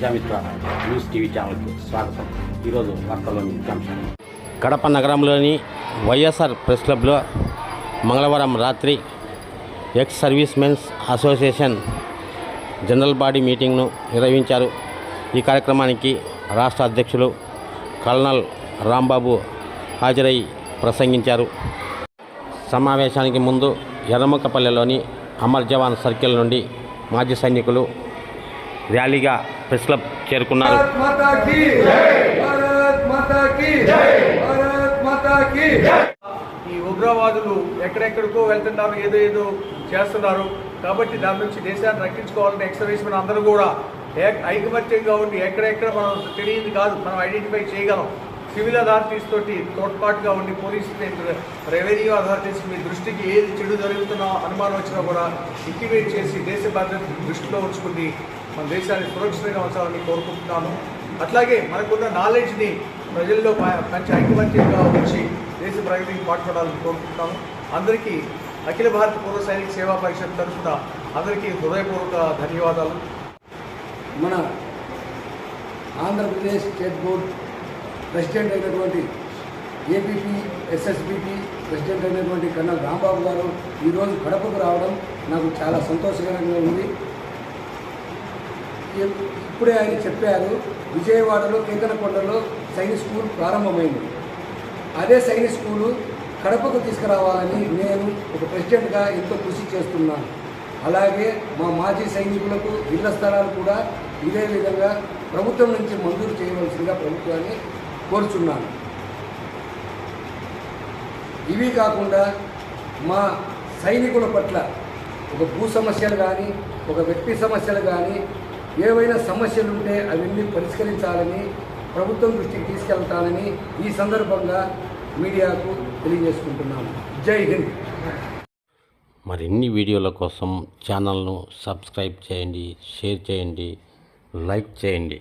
Prajamitra news TV ఛానల్కి స్వాగతం. ఈరోజు వార్తల్లోని ముఖ్యాంశాలు కడప నగరంలోని వైఎస్ఆర్ ప్రెస్ క్లబ్లో మంగళవారం రాత్రి ex service men's association general body మీటింగ్ను నిర్వహించారు. ఈ కార్యక్రమానికి రాష్ట్ర అధ్యక్షులు కల్నల్ రాంబాబు హాజరై ప్రసంగించారు. సమావేశానికి ముందు ఎర్రముఖపల్లెలోని అమర్ జవాన్ సర్కిల్ నుండి మాజీ సైనికులు ర్యాలీగా ప్రెస్ క్లబ్ చేరుకున్నారు. ఈ ఉగ్రవాదులు ఎక్కడెక్కడికో వెళ్తున్నారు ఏదో ఏదో చేస్తున్నారు. కాబట్టి దాని నుంచి దేశాన్ని రక్షించుకోవాలని మన అందరూ కూడా ఐకమత్యంగా ఉండి ఎక్కడెక్కడ మనం తెలియదు కాదు మనం ఐడెంటిఫై చేయగలం. సివిల్ అథారిటీస్ తోటి తోడ్పాటుగా ఉండి పోలీసు రెవెన్యూ అథారిటీస్ మీ దృష్టికి ఏది చెడు జరుగుతున్నా అనుమానం వచ్చినా కూడా ఇంటివేట్ చేసి దేశ భద్రత దృష్టిలో ఉంచుకుని మన దేశాన్ని సురక్షితంగా ఉంచాలని కోరుకుంటున్నాను. అట్లాగే మనకున్న నాలెడ్జ్ని ప్రజల్లో మంచి ఐకమత్యంగా వచ్చి దేశ ప్రగతికి పాటుపడాలని కోరుకుంటున్నాము అందరికీ అఖిల భారత పూర్వ సైనిక సేవా పరిషత్ తరఫున అందరికీ హృదయపూర్వక ధన్యవాదాలు. మన ఆంధ్రప్రదేశ్ స్టేట్ బోర్డ్ ప్రెసిడెంట్ అయినటువంటి ఏపీపీ ఎస్ఎస్బిపి ప్రెసిడెంట్ అయినటువంటి కన్నా రాంబాబు గారు ఈరోజు కడపకు రావడం నాకు చాలా సంతోషకరంగా ఉంది. ఇప్పుడే ఆయన చెప్పారు విజయవాడలో కేంద్రకొండలో సైనిక్ స్కూల్ ప్రారంభమైంది. అదే సైనిక్ స్కూలు కడపకు తీసుకురావాలని నేను ఒక ప్రెసిడెంట్గా ఎంతో కృషి చేస్తున్నాను. అలాగే మా మాజీ సైనికులకు ఇళ్ళ స్థలాలు కూడా ఇదే విధంగా ప్రభుత్వం నుంచి మంజూరు చేయవలసిందిగా ప్రభుత్వాన్ని కోరుచున్నాను. ఇవి కాకుండా మా సైనికుల పట్ల ఒక భూ సమస్యలు కానీ ఒక వ్యక్తి సమస్యలు కానీ ఏవైనా సమస్యలుంటే అవన్నీ పరిష్కరించాలని ప్రభుత్వం దృష్టికి తీసుకెళ్తానని ఈ సందర్భంగా మీడియాకు తెలియజేసుకుంటున్నాను జై హింద్. మరిన్ని వీడియోల కోసం ఛానల్ను సబ్స్క్రైబ్ చేయండి షేర్ చేయండి లైక్ చేయండి.